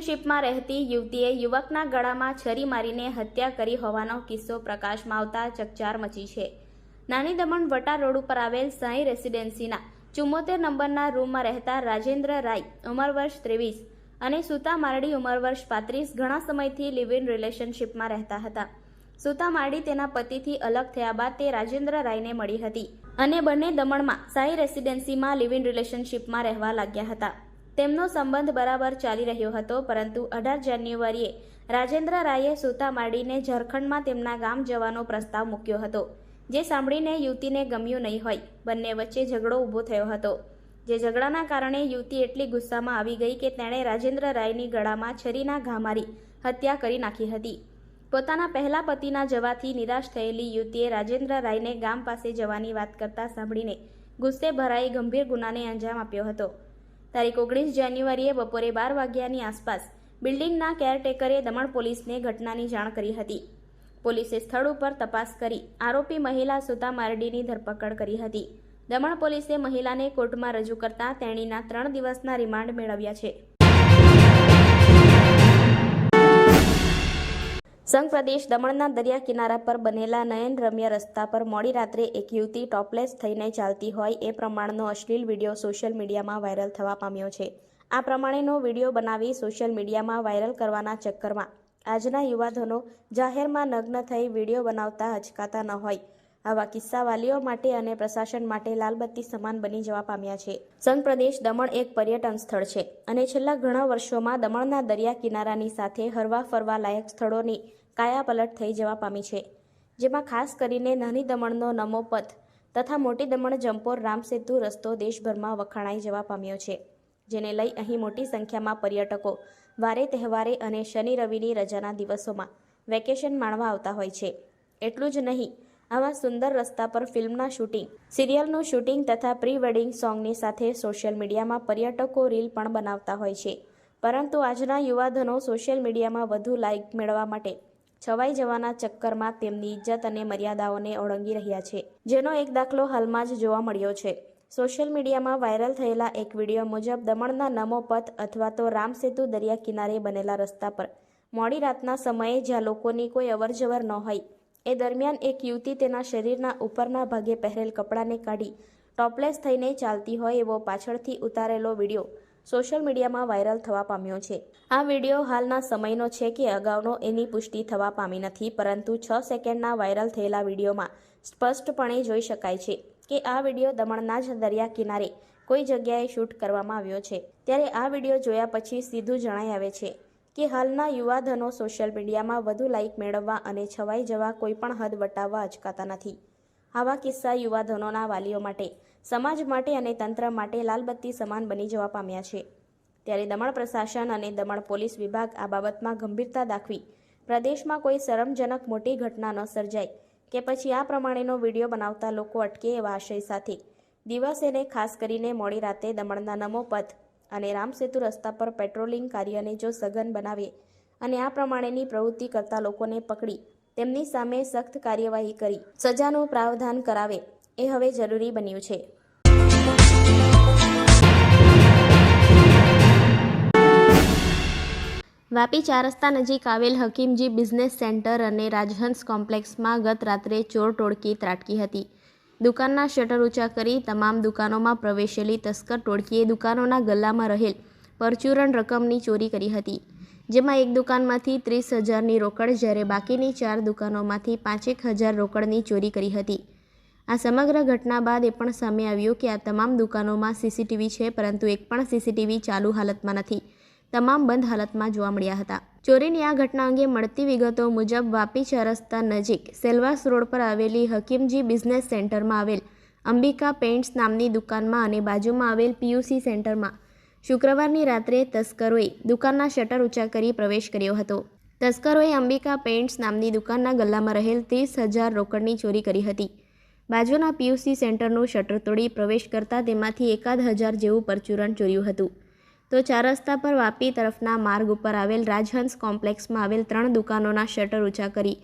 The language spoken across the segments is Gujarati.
રિલેશનશિપમાં રહેતી યુવતીએ યુવકના ગળામાં છરી મારીને હત્યા કરી હોવાનો કિસ્સો પ્રકાશમાં આવતા ચકચાર મચી છે. નાની દમણ વટા રોડ ઉપર આવેલ સાંઈ રેસિડેન્સીના ચુમ્મોતેર નંબરના રૂમમાં રહેતા રાજેન્દ્ર રાય, ઉંમર વર્ષ ત્રેવીસ અને સુતા મારડી, ઉંમર વર્ષ પાંત્રીસ ઘણા સમયથી લિવ ઇન રિલેશનશિપમાં રહેતા હતા. સુતા મારડી તેના પતિથી અલગ થયા બાદ તે રાજેન્દ્ર રાયને મળી હતી અને બંને દમણમાં સાઈ રેસિડેન્સીમાં લિવ ઇન રિલેશનશિપમાં રહેવા લાગ્યા હતા. તેમનો સંબંધ બરાબર ચાલી રહ્યો હતો, પરંતુ અઢાર જાન્યુઆરીએ રાજેન્દ્ર રાયે સૂતા માંડીને ઝારખંડમાં તેમના ગામ જવાનો પ્રસ્તાવ મૂક્યો હતો, જે સાંભળીને યુવતીને ગમ્યું નહીં હોય. બંને વચ્ચે ઝઘડો ઊભો થયો હતો, જે ઝઘડાના કારણે યુવતી એટલી ગુસ્સામાં આવી ગઈ કે તેણે રાજેન્દ્ર રાયની ગળામાં છરીના ઘા મારી હત્યા કરી નાખી હતી. પોતાના પહેલા પતિના જવાથી નિરાશ થયેલી યુવતીએ રાજેન્દ્ર રાયને ગામ પાસે જવાની વાત કરતા સાંભળીને ગુસ્સે ભરાઈ ગંભીર ગુનાને અંજામ આપ્યો હતો. તારીખ ઓગણીસ જાન્યુઆરીએ બપોરે બાર વાગ્યાની આસપાસ બિલ્ડિંગના કેરટેકરે દમણ પોલીસને ઘટનાની જાણ કરી હતી. પોલીસે સ્થળ ઉપર તપાસ કરી આરોપી મહિલા સુતા મારડીની ધરપકડ કરી હતી. દમણ પોલીસે મહિલાને કોર્ટમાં રજૂ કરતા તેણીના ત્રણ દિવસના રિમાન્ડ મેળવ્યા છે. સંઘ પ્રદેશ દમણના દરિયા કિનારા પર બનેલા નયન રમ્ય રસ્તા પર મોડી રાત્રે એક યુવતી ટોપલેસ થઈને ચાલતી હોય એ પ્રમાણનો અશ્લીલ વીડિયો સોશિયલ મીડિયામાં વાયરલ થવા પામ્યો છે. આ પ્રમાણેનો વીડિયો બનાવી સોશિયલ મીડિયામાં વાયરલ કરવાના ચક્કરમાં આજના યુવાધનો જાહેરમાં નગ્ન થઈ વીડિયો બનાવતા હચકાતા ન હોય. આવા કિસ્સા વાલીઓ માટે અને પ્રશાસન માટે લાલબત્તી સમાન બની જવા પામ્યા છે. સંઘ પ્રદેશ દમણ એક પર્યટન સ્થળ છે અને છેલ્લા ઘણા વર્ષોમાં દમણના દરિયા કિનારાની સાથે હરવા ફરવા લાયક સ્થળોની કાયાપલટ થઈ જવા પામી છે, જેમાં ખાસ કરીને નાની દમણનો નમો પથ તથા મોટી દમણ જમ્પોર રામસેતુ રસ્તો દેશભરમાં વખાણાઈ જવા પામ્યો છે, જેને લઈ અહીં મોટી સંખ્યામાં પર્યટકો વારે તહેવારે અને શનિ રવિની રજાના દિવસોમાં વેકેશન માણવા આવતા હોય છે. એટલું જ નહીં, આવા સુંદર રસ્તા પર ફિલ્મના શૂટિંગ, સિરિયલનું શૂટિંગ તથા પ્રી વેડિંગ સોંગની સાથે સોશિયલ મીડિયામાં પર્યટકો રીલ પણ બનાવતા હોય છે, પરંતુ આજના યુવાધનો સોશિયલ મીડિયામાં વધુ લાઇક મેળવવા માટે છવાઈ જવાના ચક્કરમાં તેમની ઇજ્જત અને મર્યાદાઓને ઓળંગી રહ્યા છે, જેનો એક દાખલો હાલમાં જ જોવા મળ્યો છે. સોશિયલ મીડિયામાં વાયરલ થયેલા એક વીડિયો મુજબ દમણના નમો પથ અથવા તો રામસેતુ દરિયા કિનારે બનેલા રસ્તા પર. મોડી રાતના સમયે જ્યાં લોકોની કોઈ અવરજવર ન હોય, એ દરમિયાન એક યુવતી તેના શરીરના ઉપરના ભાગે પહેરેલ કપડાને કાઢી, ટોપલેસ થઈને ચાલતી હોય એવો પાછળથી ઉતારેલો વીડિયો સોશિયલ મીડિયામાં વાયરલ થવા પામ્યો છે. આ વીડિયો હાલના સમયનો છે કે અગાઉનો એની પુષ્ટિ થવા પામી નથી, પરંતુ છ સેકન્ડના વાયરલ થયેલા વિડીયોમાં સ્પષ્ટપણે જોઈ શકાય છે કે આ વીડિયો દમણના જ દરિયા કિનારે કોઈ જગ્યાએ શૂટ કરવામાં આવ્યો છે. ત્યારે આ વીડિયો જોયા પછી સીધું જણાઈ આવે છે કે હાલના યુવાધનો સોશિયલ મીડિયામાં વધુ લાઇક મેળવવા અને છવાઈ જવા કોઈપણ હદ વટાવવા અચકાતા નથી. આવા કિસ્સા યુવાધનોના વાલીઓ માટે સમાજ માટે અને તંત્ર માટે લાલબત્તી સમાન બની જવા પામ્યા છે. ત્યારે દમણ પ્રશાસન અને દમણ પોલીસ વિભાગ આ બાબતમાં ગંભીરતા દાખવી પ્રદેશમાં કોઈ શરમજનક મોટી ઘટના ન સર્જાય કે પછી આ પ્રમાણેનો વીડિયો બનાવતા લોકો અટકે એવા આશય સાથે. દિવસેને ખાસ કરીને મોડી રાતે દમણના નમો પથ અને રામસેતુ રસ્તા પર પેટ્રોલિંગ કાર્યને જો સઘન બનાવે અને આ પ્રમાણેની પ્રવૃત્તિ કરતા લોકોને પકડી, તેમની સામે સખ્ત કાર્યવાહી કરી, સજાનું પ્રાવધાન કરાવે એ હવે જરૂરી બન્યું છે. વાપી ચાર રસ્તા નજીક આવેલ હકીમજી બિઝનેસ સેન્ટર અને રાજહંસ કોમ્પ્લેક્સમાં ગત રાત્રે ચોર ટોળકી ત્રાટકી હતી. દુકાનના શટર ઊંચા કરી તમામ દુકાનોમાં પ્રવેશેલી તસ્કર ટોળકીએ દુકાનોના ગલ્લામાં રહેલ પરચુરણ રકમની ચોરી કરી હતી. જેમાં એક દુકાનમાંથી ત્રીસ હજારની રોકડ, જ્યારે બાકીની ચાર દુકાનોમાંથી પાંચેક હજાર રોકડની ચોરી કરી હતી. આ સમગ્ર ઘટના બાદ એ પણ સામે આવ્યું કે આ તમામ દુકાનોમાં સીસીટીવી છે, પરંતુ એક પણ સીસીટીવી ચાલુ હાલતમાં નથી. તમામ બંધ હાલતમાં જોવા મળ્યા હતા. ચોરીની આ ઘટના અંગે મળતી વિગતો મુજબ વાપી ચરસ્તા નજીક સેલવાસ રોડ પર આવેલી હકીમજી બિઝનેસ સેન્ટરમાં આવેલ અંબિકા પેઇન્ટ્સ નામની દુકાનમાં અને બાજુમાં આવેલ પીયુસી સેન્ટરમાં શુક્રવારની રાત્રે તસ્કરોએ દુકાનના શટર ઊંચા કરી પ્રવેશ કર્યો હતો. તસ્કરોએ અંબિકા પેઇન્ટ્સ નામની દુકાનના ગલ્લામાં રહેલ ત્રીસ હજાર રોકડની ચોરી કરી હતી. બાજુના પીયુસી સેન્ટરનું શટર તોડી પ્રવેશ કરતા તેમાંથી એકાદ હજાર જેવું પરચુરણ ચોર્યું હતું. તો ચાર રસ્તા પર વાપી તરફના માર્ગ ઉપર આવેલ રાજહંસ કોમ્પ્લેક્સમાં આવેલ ત્રણ દુકાનોના શટર ઊંચા કરી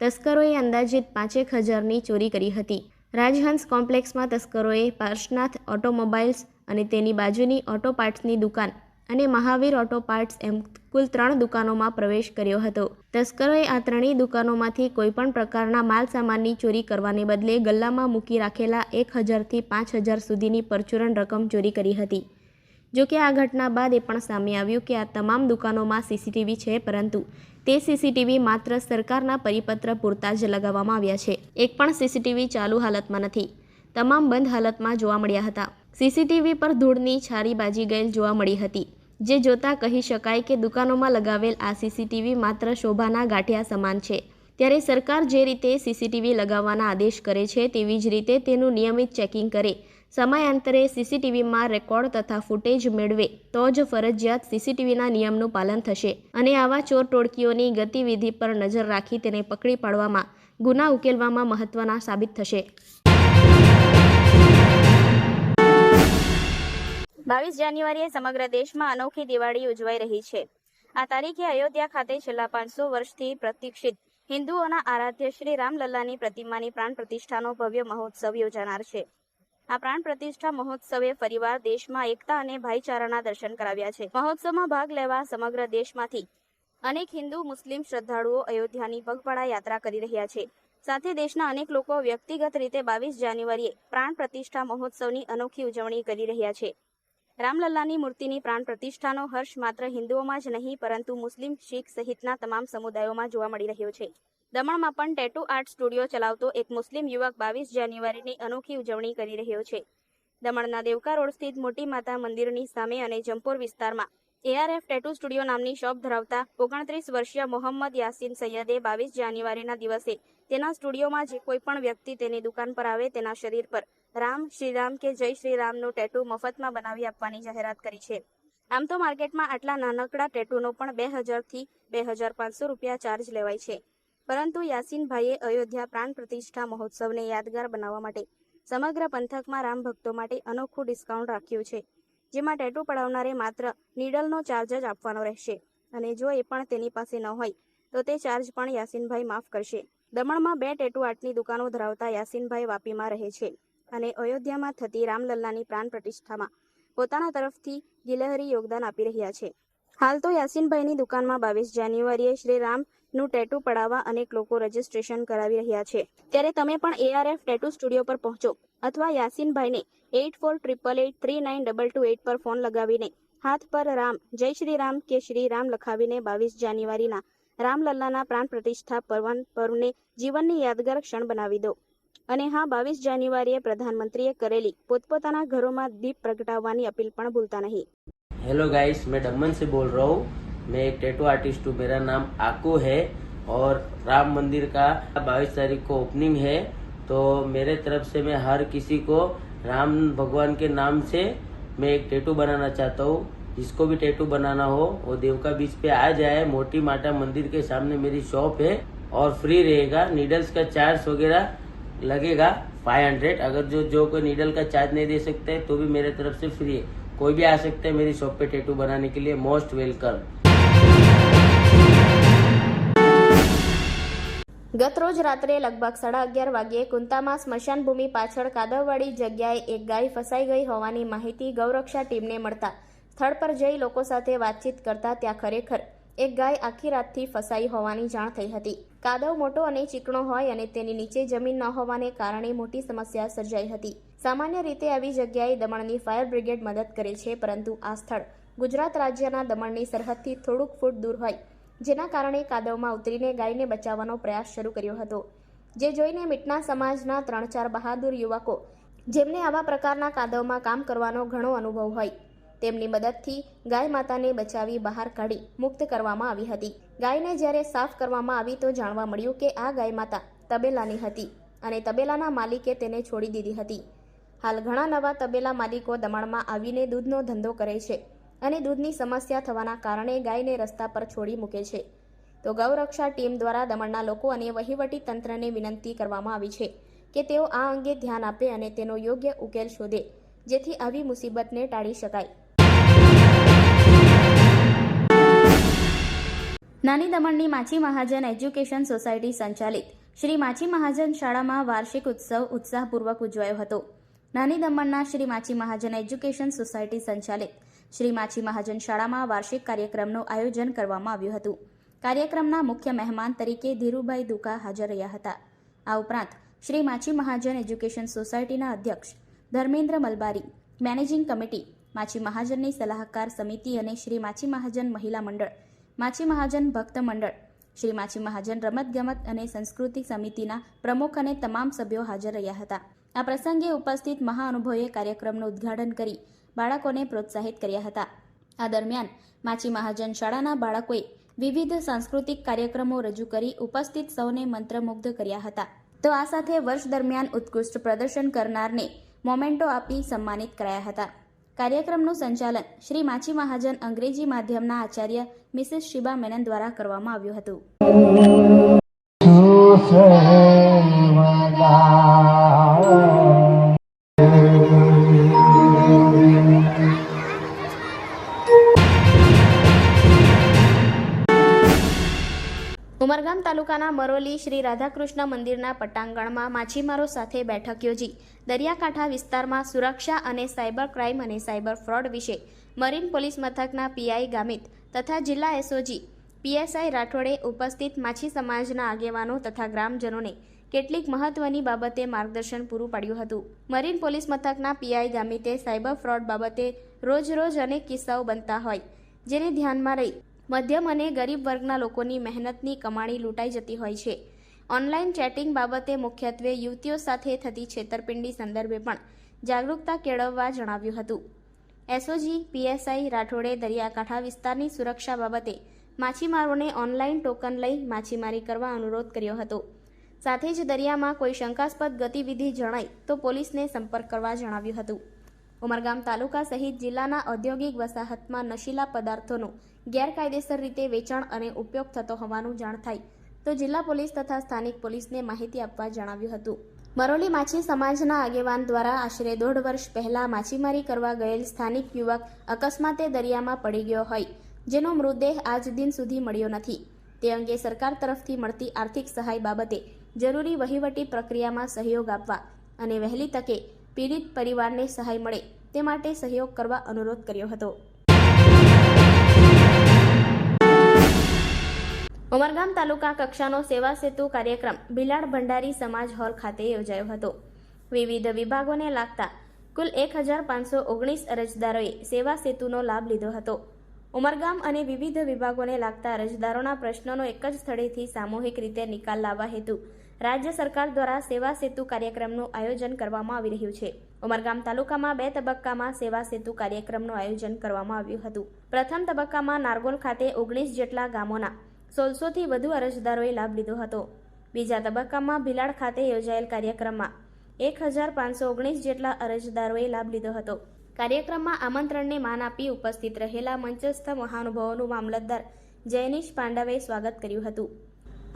તસ્કરોએ અંદાજિત પાંચેક હજારની ચોરી કરી હતી. રાજહંસ કોમ્પ્લેક્સમાં તસ્કરોએ પાર્શનાથ ઓટોમોબાઈલ્સ અને તેની બાજુની ઓટો પાર્ટ્સની દુકાન અને મહાવીર ઓટો પાર્ટ્સ એમ કુલ ત્રણ દુકાનોમાં પ્રવેશ કર્યો હતો. તસ્કરોએ આ ત્રણેય દુકાનોમાંથી કોઈપણ પ્રકારના માલ સામાનની ચોરી કરવાને બદલે ગલ્લામાં મૂકી રાખેલા એક હજારથી પાંચ હજાર સુધીની પરચુરણ રકમ ચોરી કરી હતી. જોકે આ ઘટના બાદ એ પણ સામે આવ્યું કે આ તમામ દુકાનોમાં સીસીટીવી છે, પરંતુ તે સીસીટીવી માત્ર સરકારના પરિપત્ર પૂરતા જ લગાવવામાં આવ્યા છે. એક પણ સીસીટીવી ચાલુ હાલતમાં નથી. તમામ બંધ હાલતમાં જોવા મળ્યા હતા. સીસીટીવી પર ધૂળની છારી બાજી ગયેલ જોવા મળી હતી, જે જોતા કહી શકાય કે દુકાનોમાં લગાવેલ આ સીસીટીવી માત્ર શોભાના ગાંઠિયા સમાન છે. ત્યારે સરકાર જે રીતે સીસીટીવી લગાવવાના આદેશ કરે છે, તેવી જ રીતે તેનું નિયમિત ચેકિંગ કરે. સમયાંતરે સીસીટીવીમાં રેકોર્ડ તથા ફૂટેજ મેળવે, તો જ ફરજિયાત સીસીટીવીના નિયમનું પાલન થશે. અને આવા ચોર ટોળકીઓની ગતિવિધિ પર નજર રાખી તેને પકડી પાડવામાં, ગુના ઉકેલવામાં મહત્વના સાબિત થશે. બાવીસ જાન્યુઆરીએ સમગ્ર દેશમાં અનોખી દિવાળી ઉજવાઈ રહી છે. આ તારીખે અયોધ્યા ખાતે છેલ્લા પાંચસો વર્ષથી પ્રતિક્ષિત હિન્દુઓના આરાધ્ય શ્રી રામલલ્લાની પ્રતિમાની પ્રાણ પ્રતિષ્ઠાનો ભવ્ય મહોત્સવ યોજાનાર છે. આ પ્રાણ પ્રતિષ્ઠા મહોત્સવે ફરીવાર દેશમાં એકતા અને ભાઈચારાના દર્શન કરાવ્યા છે. મહોત્સવમાં ભાગ લેવા સમગ્ર દેશમાંથી અનેક હિન્દુ, મુસ્લિમ શ્રદ્ધાળુઓ અયોધ્યાની પગપાળા યાત્રા કરી રહ્યા છે. સાથે દેશના અનેક લોકો વ્યક્તિગત રીતે બાવીસ જાન્યુઆરીએ પ્રાણ પ્રતિષ્ઠા મહોત્સવની અનોખી ઉજવણી કરી રહ્યા છે. રામલલ્લાની મૂર્તિની પ્રાણ પ્રતિષ્ઠાનો હર્ષ માત્ર હિન્દુઓમાં જ નહીં, પરંતુ મુસ્લિમ, શીખ સહિતના તમામ સમુદાયોમાં જોવા મળી રહ્યો છે. દમણમાં પણ ટેટુ આર્ટ સ્ટુડિયો ચલાવતો એક મુસ્લિમ યુવક બાવીસ જાન્યુઆરીની અનોખી ઉજવણી કરી રહ્યો છે. દમણના દેવકા રોડ સ્થિત મોટી માતા મંદિરની સામે અને જંપોર વિસ્તારમાં એઆરએફ ટેટુ સ્ટુડિયો નામની શોપ ધરાવતા ઓગણત્રીસ વર્ષીય મોહમ્મદ યાસીન સૈયદે બાવીસ જાન્યુઆરીના દિવસે તેના સ્ટુડિયોમાં જે કોઈ પણ વ્યક્તિ તેની દુકાન પર આવે તેના શરીર પર રામ, શ્રીરામ કે જય શ્રીરામનું ટેટુ મફતમાં બનાવી આપવાની જાહેરાત કરી છે. આમ તો માર્કેટમાં આટલા નાનકડા ટેટુનો પણ બે હજારથી બે હજાર પાંચસો રૂપિયા ચાર્જ લેવાય છે. પરંતુ યાસીનભાઈએ અયોધ્યા પ્રાણ પ્રતિષ્ઠા મહોત્સવને યાદગાર બનાવવા માટે સમગ્ર પંથકમાં રામ ભક્તો માટે અનોખું ડિસ્કાઉન્ટ રાખ્યું છે, જેમાં ટેટુ પડાવનારે માત્ર નીડલનો ચાર્જ જ આપવાનો રહેશે. અને જો એ પણ તેની પાસે ન હોય, તો તે ચાર્જ પણ યાસીનભાઈ માફ કરશે. દમણમાં બે ટેટુ આર્ટની દુકાનો ધરાવતા યાસીનભાઈ વાપીમાં રહે છે. અને અયોધ્યામાં થતી રામલલ્લાની પ્રાણ પ્રતિષ્ઠામાં પોતાના તરફથી ગિલહરી યોગદાન આપી રહ્યા છે. હાલ તો યાસીનભાઈની દુકાનમાં બાવીસ જાન્યુઆરીએ શ્રી રામનું ટેટુ પડાવવા અનેક લોકો રજીસ્ટ્રેશન કરાવી રહ્યા છે. ત્યારે તમે પણ એઆરએફ ટેટુ સ્ટુડિયો પર પહોંચો અથવા યાસીનભાઈને eight four triple eight three nine double two eight પર ફોન લગાવીને હાથ પર રામ, જય શ્રી રામ કે શ્રી રામ લખાવીને બાવીસ જાન્યુઆરીના રામલલ્લાના પ્રાણ પ્રતિષ્ઠા પર્વન જીવનની યાદગાર ક્ષણ બનાવી દો. અને હા બાવીસ જાન્યુઆરીએ પ્રધાનમંત્રીએ કરેલી પોતપોતાના ઘરોમાં દીપ પ્રગટાવવાની અપીલ પણ ભૂલતા નહીં हेलो गाइस मैं दमन से बोल रहा हूँ मैं एक टैटू आर्टिस्ट हूँ मेरा नाम आको है और राम मंदिर का बाईस तारीख को ओपनिंग है तो मेरे तरफ से मैं हर किसी को राम भगवान के नाम से मैं एक टैटू बनाना चाहता हूँ जिसको भी टैटू बनाना हो वो देवका बीच पे आ जाए मोटी माता मंदिर के सामने मेरी शॉप है और फ्री रहेगा नीडल्स का चार्ज वगैरह लगेगा फाइव हंड्रेड अगर जो जो कोई नीडल का चार्ज नहीं दे सकते हैं, तो भी मेरे तरफ से फ्री है कोई भी आ सकते हैं मेरी शॉप पे टैटू बनाने के लिए मोस्ट वेलकम ગત રોજ રાત્રે લગભગ સાડા અગિયાર વાગ્યે કુંતામાં સ્મશાન ભૂમિ પાછળ કાદવવાળી જગ્યાએ એક ગાય ફસાઈ ગઈ હોવાની માહિતી ગૌરક્ષા ટીમને મળતા સ્થળ પર જઈ લોકો સાથે વાતચીત કરતા ત્યાં ખરેખર એક ગાય આખી રાતથી ફસાઈ હોવાની જાણ થઈ હતી કાદવ મોટો અને ચીકણો હોય અને તેની નીચે જમીન ન હોવાને કારણે મોટી સમસ્યા સર્જાઈ હતી. સામાન્ય રીતે આવી જગ્યાએ દમણની ફાયર બ્રિગેડ મદદ કરે છે, પરંતુ આ સ્થળ ગુજરાત રાજ્યના દમણની સરહદથી થોડુંક ફૂટ દૂર હોય, જેના કારણે કાદવમાં ઉતરીને ગાયને બચાવવાનો પ્રયાસ શરૂ કર્યો હતો. જે જોઈને મીટના સમાજના ત્રણ ચાર બહાદુર યુવકો, જેમને આવા પ્રકારના કાદવમાં કામ કરવાનો ઘણો અનુભવ હોય તેમની મદદથી ગાય માતાને બચાવી બહાર કાઢી મુક્ત કરવામાં આવી હતી. ગાયને જ્યારે સાફ કરવામાં આવી તો જાણવા મળ્યું કે આ ગાય માતા તબેલાની હતી અને તબેલાના માલિકે તેને છોડી દીધી હતી. હાલ ઘણા નવા તબેલા માલિકો દમણમાં આવીને દૂધનો ધંધો કરે છે અને દૂધની સમસ્યા થવાના કારણે ગાયને રસ્તા પર છોડી મૂકે છે. તો ગૌરક્ષા ટીમ દ્વારા દમણના લોકો અને વહીવટી તંત્રને વિનંતી કરવામાં આવી છે કે તેઓ આ અંગે ધ્યાન આપે અને તેનો યોગ્ય ઉકેલ શોધે, જેથી આવી મુસીબતને ટાળી શકાય. નાની દમણની માછી મહાજન એજ્યુકેશન સોસાયટી સંચાલિત. શ્રી માછી મહાજન શાળામાં વાર્ષિક ઉત્સવ ઉત્સાહપૂર્વક ઉજવાયો હતો. નાની દમણના શ્રી માછી મહાજન એજ્યુકેશન સોસાયટી સંચાલિત. શ્રી માછી મહાજન શાળામાં વાર્ષિક કાર્યક્રમનું આયોજન કરવામાં આવ્યું હતું. કાર્યક્રમના મુખ્ય મહેમાન તરીકે ધીરુભાઈ દુકા હાજર રહ્યા હતા. આ ઉપરાંત શ્રી માછી મહાજન એજ્યુકેશન સોસાયટીના અધ્યક્ષ ધર્મેન્દ્ર મલબારી, મેનેજિંગ કમિટી, માછી મહાજનની સલાહકાર સમિતિ અને શ્રી માછી મહાજન મહિલા મંડળ માછી મહાજન ભક્ત મંડળ. શ્રી માછી મહાજન રમતગમત અને સંસ્કૃતિ સમિતિના પ્રમુખ અને તમામ સભ્યો હાજર રહ્યા હતા. આ પ્રસંગે ઉપસ્થિત મહાઅનુભવોએ કાર્યક્રમનું ઉદ્ઘાટન કરી બાળકોને પ્રોત્સાહિત કર્યા હતા. આ દરમિયાન માછી મહાજન શાળાના બાળકોએ વિવિધ સાંસ્કૃતિક કાર્યક્રમો રજૂ કરી ઉપસ્થિત સૌને મંત્રમુગ્ધ કર્યા હતા. તો આ સાથે વર્ષ દરમિયાન ઉત્કૃષ્ટ પ્રદર્શન કરનારને મોમેન્ટો આપી સન્માનિત કરાયા હતા. કાર્યક્રમનું સંચાલન શ્રી માછી મહાજન અંગ્રેજી માધ્યમના આચાર્ય મિસિસ શિબા મેનન દ્વારા કરવામાં આવ્યું હતું. તાલુકાના મરોલી શ્રી રાધાકૃષ્ણ મંદિરના પટાંગણમાં માછીમારો સાથે બેઠક યોજી. દરિયાકાંઠા વિસ્તારમાં સુરક્ષા અને સાયબર ક્રાઇમ અને સાયબર ફ્રોડ વિશે મરીન પોલીસ મથકના પીઆઈ ગામિત તથા જિલ્લા એસઓજી પીએસઆઈ રાઠોડે ઉપસ્થિત માછી સમાજના આગેવાનો તથા ગ્રામજનોને કેટલીક મહત્વની બાબતે માર્ગદર્શન પૂરું પાડ્યું હતું. મરીન પોલીસ મથકના પીઆઈ ગામિતે સાયબર ફ્રોડ બાબતે રોજ રોજ અનેક કિસ્સાઓ બનતા હોય, જેને ધ્યાનમાં રહી મધ્યમ અને ગરીબ વર્ગના લોકોની મહેનતની કમાણી લૂંટાઈ જતી હોય છે. ઓનલાઈન ચેટિંગ બાબતે મુખ્યત્વે યુવતીઓ સાથે થતી છેતરપિંડી સંદર્ભે પણ જાગૃતતા કેળવવા જણાવ્યું હતું. એસઓજી, પીએસઆઈ, રાઠોડે દરિયાકાંઠા વિસ્તારની સુરક્ષા બાબતે માછીમારોને ઓનલાઈન ટોકન લઈ માછીમારી કરવા અનુરોધ કર્યો હતો. સાથે જ દરિયામાં કોઈ શંકાસ્પદ ગતિવિધિ જણાય તો પોલીસને સંપર્ક કરવા જણાવ્યું હતું. ઉમરગામ તાલુકા સહિત જિલ્લાના ઔદ્યોગિક વસાહતમાં નશીલા પદાર્થોનું ગેરકાયદેસર રીતે વેચાણ અને ઉપયોગ થતો હોવાનું જાણ થાય તો જિલ્લા પોલીસ તથા સ્થાનિક પોલીસને માહિતી આપવા જણાવ્યું હતું. મરોલી માછી સમાજના આગેવાન દ્વારા આશરે દોઢ વર્ષ પહેલા માછીમારી કરવા ગયેલ સ્થાનિક યુવક અકસ્માતે દરિયામાં પડી ગયો હોય, જેનો મૃતદેહ આજ દિન સુધી મળ્યો નથી. તે અંગે સરકાર તરફથી મળતી આર્થિક સહાય બાબતે જરૂરી વહીવટી પ્રક્રિયામાં સહયોગ આપવા અને વહેલી તકે પીડિત પરિવારને સહાય મળે તે માટે સહયોગ કરવા અનુરોધ કર્યો હતો. ઉમરગામ તાલુકા કક્ષાનો સેવા સેતુ કાર્યક્રમ બિલાડ ભંડારી સમાજ હોલ ખાતે યોજાયો હતો. વિવિધ વિભાગોને લાગતા કુલ એક હજાર પાંચસો ઓગણીસ અરજદારોએ સેવા સેતુનો લાભ લીધો હતો. ઉમરગામ અને વિવિધ વિભાગોને લાગતા અરજદારોના પ્રશ્નોનો એક જ સ્થળેથી સામૂહિક રીતે નિકાલ લાવવા હેતુ રાજ્ય સરકાર દ્વારા સેવા સેતુ કાર્યક્રમનું આયોજન કરવામાં આવી રહ્યું છે. ઉમરગામ તાલુકામાં બે તબક્કામાં સેવા સેતુ કાર્યક્રમનું આયોજન કરવામાં આવ્યું હતું. પ્રથમ તબક્કામાં નારગોલ ખાતે ઓગણીસ જેટલા ગામોના સોળસોથી વધુ અરજદારોએ લાભ લીધો હતો. બીજા તબક્કામાં ભીલાડ ખાતે યોજાયેલ કાર્યક્રમમાં એક હજાર પાંચસો ઓગણીસ જેટલા અરજદારોએ લાભ લીધો હતો. કાર્યક્રમમાં આમંત્રણને માન આપી ઉપસ્થિત રહેલા મંચસ્થ મહાનુભાવોનું મામલતદાર જયનીશ પાંડવે સ્વાગત કર્યું હતું.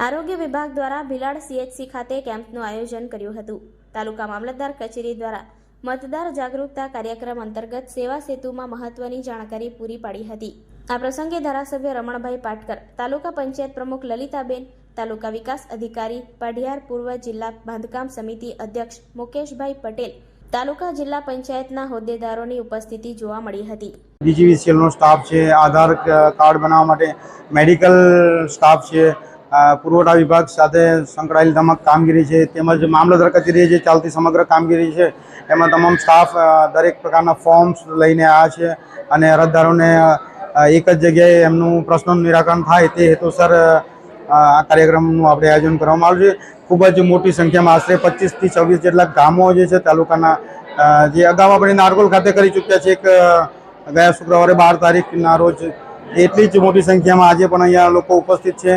આરોગ્ય વિભાગ દ્વારા ભીલાડ સીએચસી ખાતે કેમ્પનું આયોજન કર્યું હતું. તાલુકા મામલતદાર કચેરી દ્વારા મતદાર જાગૃતતા કાર્યક્રમ અંતર્ગત સેવા સેતુમાં મહત્વની જાણકારી પૂરી પાડી હતી. આ પ્રસંગે ધારાસભ્ય રમણભાઈ પાટકર, તાલુકા પંચાયત પ્રમુખ લલિતાબેન, તાલુકા વિકાસ અધિકારી, પઢિયાર પૂર્વ જિલ્લા બાંધકામ સમિતિ અધ્યક્ષ મુકેશભાઈ પટેલ, તાલુકા જિલ્લા પંચાયતના હોદ્દેદારોની ઉપસ્થિતિ જોવા મળી હતી. ડીજીવીસીએલનો સ્ટાફ છે, આધાર કાર્ડ બનાવવા માટે મેડિકલ સ્ટાફ છે પુરવઠા વિભાગ સાથે સંકળાયેલી તમામ કામગીરી છે, તેમજ મામલતદાર કચેરીએ જે ચાલતી સમગ્ર કામગીરી છે, એમાં તમામ સ્ટાફ દરેક પ્રકારના ફોર્મ્સ લઈને આવ્યા છે અને અરજદારોને એક જ જગ્યાએ એમનું પ્રશ્નોનું નિરાકરણ થાય તે હેતુસર આ કાર્યક્રમનું આપણે આયોજન કરવામાં આવ્યું છે. ખૂબ જ મોટી સંખ્યામાં આશરે પચીસથી છવ્વીસ જેટલા ગામો જે છે તાલુકાના જે અગાઉ આપણે નારગોલ ખાતે કરી ચૂક્યા છે એક ગયા શુક્રવારે બાર તારીખના રોજ. એટલી જ મોટી સંખ્યામાં આજે પણ અહીંયા લોકો ઉપસ્થિત છે.